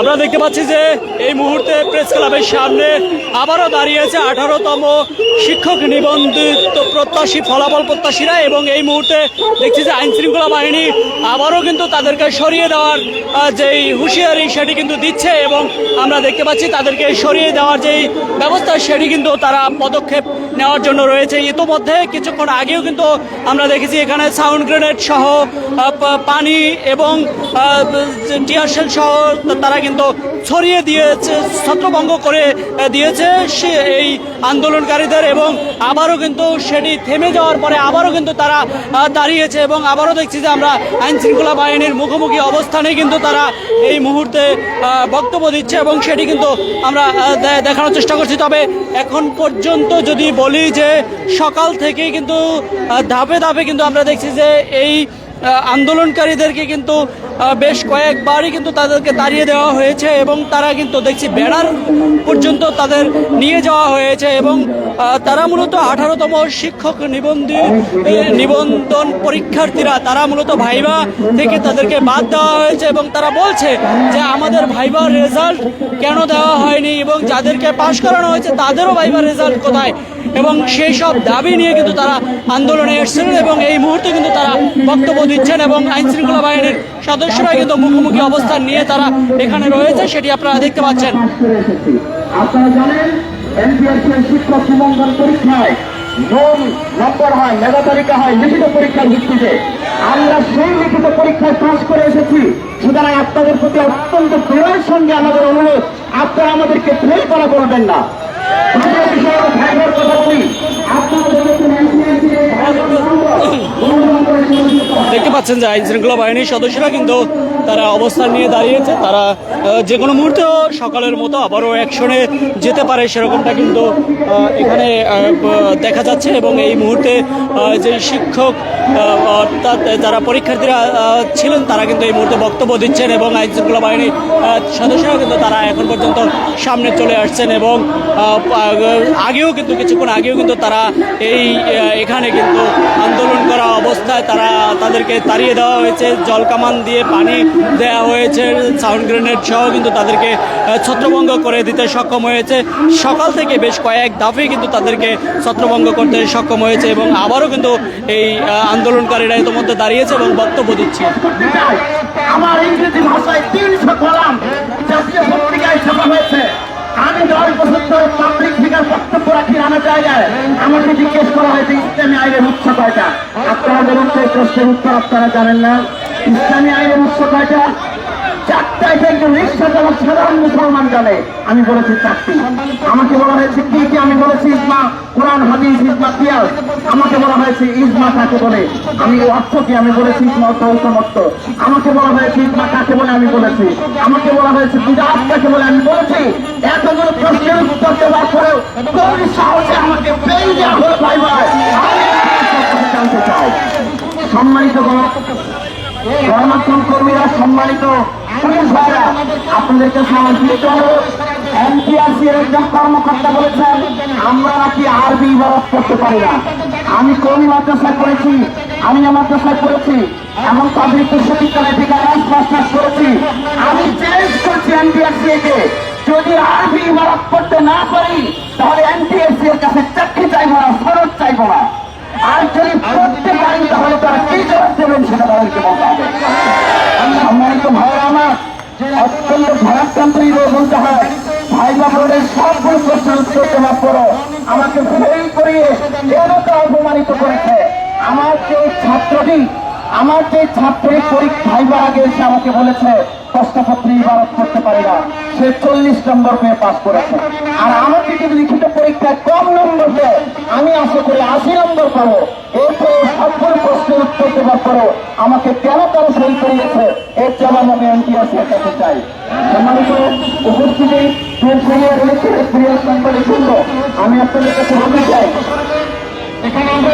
আমরা দেখতে পাচ্ছি যে এই মুহূর্তে প্রেস ক্লাবের সামনে আবারও দাঁড়িয়েছে আঠারোতম শিক্ষক নিবন্ধিত প্রত্যাশী ফলাফল প্রত্যাশীরা এবং এই মুহূর্তে দেখছি যে আইন শৃঙ্খলা বাহিনী আবারও কিন্তু তাদেরকে সরিয়ে দেওয়ার যেই হুঁশিয়ারি সেটি কিন্তু দিচ্ছে এবং আমরা দেখতে পাচ্ছি তাদেরকে সরিয়ে দেওয়ার যেই ব্যবস্থা সেটি কিন্তু তারা পদক্ষেপ নেওয়ার জন্য রয়েছে। ইতোমধ্যে কিছুক্ষণ আগেও কিন্তু আমরা দেখেছি এখানে সাউন্ড গ্রেনেড সহ পানি এবং টিয়ারশেল সহ তারা কিন্তু ছড়িয়ে দিয়েছে, ছত্রভঙ্গ করে দিয়েছে সে এই আন্দোলনকারীদের এবং আবারও কিন্তু সেটি থেমে যাওয়ার পরে আবারও কিন্তু তারা দাঁড়িয়েছে এবং আবারও দেখছি যে আমরা আইন শৃঙ্খলা বাহিনীর মুখোমুখি অবস্থানে কিন্তু তারা এই মুহূর্তে বক্তব্য দিচ্ছে এবং সেটি কিন্তু আমরা দেখানোর চেষ্টা করছি। তবে এখন পর্যন্ত যদি যে সকাল থেকে কিন্তু ধাপে ধাপে কিন্তু আমরা দেখছি যে এই আন্দোলনকারীদেরকে কিন্তু বেশ কয়েকবারই কিন্তু তাদেরকে তাড়িয়ে দেওয়া হয়েছে এবং তারা কিন্তু দেখছি বেড়ার পর্যন্ত তাদের নিয়ে যাওয়া হয়েছে এবং তারা মূলত আঠারোতম শিক্ষক নিবন্ধি নিবন্ধন পরীক্ষার্থীরা, তারা মূলত ভাইবা থেকে তাদেরকে বাদ দেওয়া হয়েছে এবং তারা বলছে যে আমাদের ভাইবার রেজাল্ট কেন দেওয়া যাদেরকে পাশ করানো হয়েছে, তাদেরও ভাইবার রেজাল্ট কোথায়? এবং সেই সব দাবি নিয়ে কিন্তু তারা আন্দোলনে এসেছিলেন এবং এই মুহূর্তে কিন্তু তারা বক্তব্য দিচ্ছেন এবং আইন শৃঙ্খলা বাহিনীর সদস্যরা কিন্তু মুখোমুখি অবস্থান নিয়ে তারা এখানে রয়েছে, সেটি আপনারা দেখতে পাচ্ছেন। লিখিত পরীক্ষার আমরা সেই লিখিত পরীক্ষায় পাশ করে এসেছি। সুতরাং আপনাদের প্রতি অত্যন্ত প্রেমের সঙ্গে আমাদের অনুরোধ। আপনারা আমাদেরকে প্রেম করা করবেন না। দ্বিতীয় বিষয় কথা বলি। আপনারা দেখতে পাচ্ছেন যে আইন শৃঙ্খলা বাহিনীর সদস্যরা কিন্তু তারা অবস্থান নিয়ে দাঁড়িয়েছে। তারা যে কোনো মুহূর্তেও সকালের মতো আবারও অ্যাকশনে যেতে পারে সেরকমটা কিন্তু এখানে দেখা যাচ্ছে এবং এই মুহূর্তে যে শিক্ষক অর্থাৎ যারা পরীক্ষার্থীরা ছিলেন তারা কিন্তু এই মুহূর্তে বক্তব্য দিচ্ছেন এবং আইন শৃঙ্খলা বাহিনীর সদস্যরা কিন্তু তারা এখন পর্যন্ত সামনে চলে আসছেন এবং আগেও কিন্তু কিছুক্ষণ আগেও কিন্তু তারা এই এখানে কিন্তু আন্দোলন করা অবস্থায় তারা তাদেরকে তাড়িয়ে দেওয়া হয়েছে। জল কামান দিয়ে পানি দেওয়া হয়েছে সাউন্ড গ্রেনেড সহ কিন্তু তাদেরকে ছত্রভঙ্গ করে দিতে সক্ষম হয়েছে। সকাল থেকে বেশ কয়েক দফে কিন্তু তাদেরকে ছত্রভঙ্গ করতে সক্ষম হয়েছে এবং আবারও কিন্তু এই আন্দোলনকারীরা ইতিমধ্যে দাঁড়িয়েছে এবং বক্তব্য দিচ্ছে। আমার ইংরেজি ভাষায় তিনশো কলাম জাতীয় পত্রিকায় ছাপা হয়েছে। আমি দশ বছর ধরে পাবলিক ফিগার বক্তব্য রাখি নানা জায়গায় আমাকে জিজ্ঞেস করা হয়েছে, ইসলামী আইনের উৎস কয়টা? বলুন তো প্রশ্নের উত্তর আপনারা জানেন না। ইসলামী আইনের উৎস কয়টা? চারটা এটা একজন রিক্সা চালক সাধারণ মুসলমান জানে, আমি বলেছি চারটি। আমাকে বলা হয়েছে কি কি? আমি বলেছি ইসমা কোরআন, হাদিস ইসমা কিয়াস। আমাকে বলা হয়েছে ইসমা কাকে বলে? আমি অর্থ কি? আমি বলেছি ইসমা অর্থ আমাকে বলা হয়েছে ইসমা কাকে বলে? আমি বলেছি। আমাকে বলা হয়েছে বিদাত কাকে বলে? আমি বলেছি। প্রশ্নের উত্তর দেওয়ার পরেও সাহসে আমাকে দেওয়া হলো ভাই ভাই। সম্মানিত গণমাধ্যম কর্মীরা সম্মানিত পুলিশ ভাইরা আপনাদের কাছে আমার বিনীত অনুরোধ এনপিআরসি এর একজন কর্মকর্তা বলেছেন, আমরা নাকি আরবি ইবাদত করতে পারি না। আমি কর্মী মাদ্রাসায় পড়েছি? আমি মাদ্রাসায় পড়েছি, এমন পাবলিক বিশ্ববিদ্যালয় থেকে অনার্স করেছি। আমি চ্যালেঞ্জ করছি এনপিআরসি কে, যদি আরবি ইবাদত করতে না পারি, তাহলে এনপিএসসি এর কাছে চাকরি চাইব না ফরজ চাইব না। আর যদি করতে পারি, তাহলে তারা কি জবাব দেবেন সেটা তাদেরকে বলতে হবে সম্মানিত ভাইরা আমার অত্যন্ত ভারাক্রান্তই বলতে হয়। ভাই বাবুদের সব প্রশ্ন লাভ করো। আমাকে ফেল করিয়ে কেন তা অপমানিত করেছে। আমার যে ছাত্রটি, আমার যে ছাত্রের পরীক্ষা ভাইবার আগে এসে আমাকে বলেছে প্রশ্নপত্রে ইবারত করতে পারি না। সে চল্লিশ নম্বর পেয়ে পাস করেছে। আর আমাকে যদি লিখিত পরীক্ষায় কম নম্বর দেয়, আমি আশা করি আশি নম্বর পাবো। এরপরে সবগুলো প্রশ্নের উত্তর দেওয়ার পরেও আমাকে কেন তারা ফেল করিয়েছে। এর জবাব আমি এনটিআরসির কাছে চাই। সম্মানিত উপস্থিতি আমি আপনাদের কাছে বলতে চাই এখানে আমরা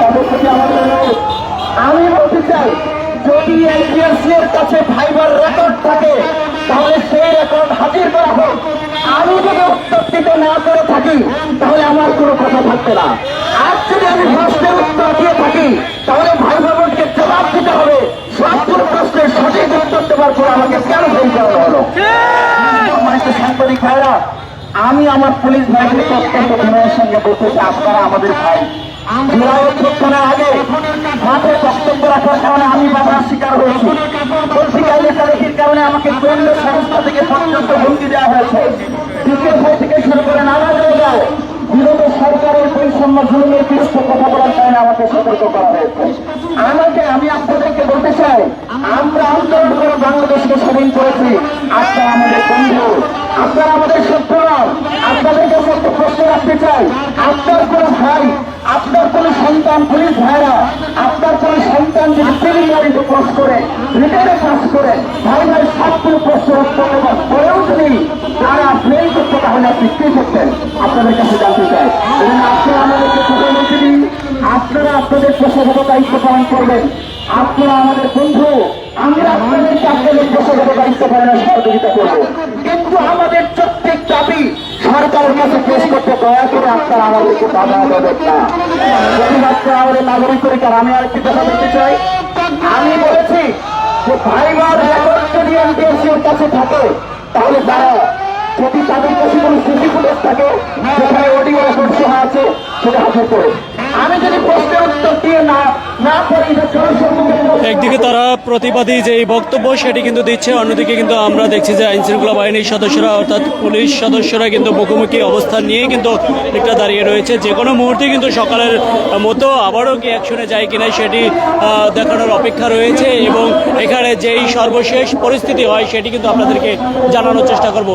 তাদের প্রতি আমাদের এর কাছে ফাইবার রেকর্ড থাকে, তাহলে সেই রেকর্ড হাজির করা হোক। আমি যদি উত্তর দিতে না করে থাকি, তাহলে আমার কোনো কথা থাকবে না। আর যদি আমি প্রশ্নের উত্তর দিয়ে থাকি তাহলে ভাই বোনকে জবাব দিতে হবে সবগুলো প্রশ্নের সঠিক উত্তর দেওয়ার আমি আমার পুলিশ বাহিনীকে অত্যন্ত বিনয়ের সঙ্গে বলতেছি আপনারা আমাদের ভাই। আমি বাধার থেকে বলতে চাই, আমরা আন্দোলন করে বাংলাদেশকে স্বাধীন করেছি। আপনারা আমাদের বন্ধু। আপনারা আমাদের শত্রু নন আপনাদের কাছে একটা প্রশ্ন চাই আপনার কোন ভাই, আপনার কোন সন্তান, পুলিশ ভাইরা, আপনার কোন সন্তান যদি প্রিলিমিনারিতে পাস করে রিটার্নে পাস করে, ভাই ভাই সবগুলো প্রশ্ন দেওয়ার যদি তারা ফেল করতে, তাহলে আপনি কি করতেন? আপনাদের কাছে জানতে চাই। এবং আপনারা আমাদেরকে প্রধানমন্ত্রী আপনারা আপনাদের পেশাগত দায়িত্ব পালন করবেন। আপনারা আমাদের বন্ধু আমরা আপনাদেরকে আপনাদের পেশাগত দায়িত্ব পালনের সহযোগিতা করব। কিন্তু আমাদের প্রত্যেক দাবি সরকারের কাছে পেশ করতে দয়া করে আমাদেরকে বাধা আমাদের নাগরিক অধিকার আমি আরেকটি কথা বলতে চাই। আমি বলেছি যে ভাইবার রেকর্ড যদি কাছে থাকে, তাহলে তারা যদি তাদের কাছে কোনো সিসি ফুটেজ থাকে সেখানে অডিও রেকর্ড সহ আছে, সেটা হাতে করে আমি যদি একদিকে তারা প্রতিবাদী যে এই বক্তব্য সেটি কিন্তু দিচ্ছে অন্যদিকে কিন্তু আমরা দেখছি যে আইন শৃঙ্খলা বাহিনীর সদস্যরা অর্থাৎ পুলিশ সদস্যরা কিন্তু মুখোমুখি অবস্থান নিয়ে কিন্তু একটা দাঁড়িয়ে রয়েছে। যে কোনো মুহূর্তে কিন্তু সকালের মতো আবারও কি অ্যাকশনে যায় কিনা সেটি দেখানোর অপেক্ষা রয়েছে এবং এখানে যেই সর্বশেষ পরিস্থিতি হয় সেটি কিন্তু আপনাদেরকে জানানোর চেষ্টা করব।